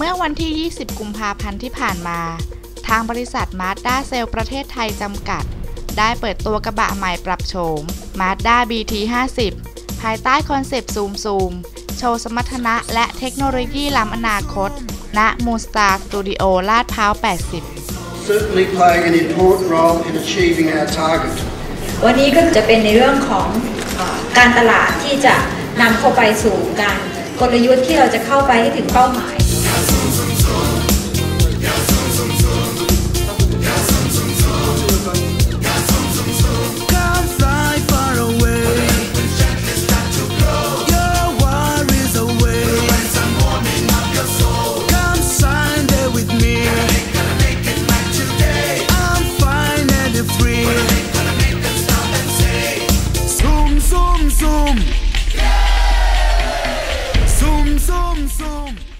เมื่อวันที่ 20 กุมภาพันธ์ที่ผ่านมา ทางบริษัทมา z ด้าเซลประเทศไทยจำกัด ได้เปิดตัวกระบะใหม่ปรับโฉม Mazda BT50 ภายใต้คอนเซปต์ซูมซูมโชว์สมรรถนะและเทคโนโลยีล้ำอนาคตณ Moonstar Studio ลาดพร้าว 80 certainly playing an important role in achieving our target. วันนี้ก็จะเป็นในเรื่องของเออการตลาดที่จะนำเข้าไปสู่การกลยุทธ์ที่เราจะเข้าไปให้ถึงเป้าหมาย zoom. Zoom, zoom.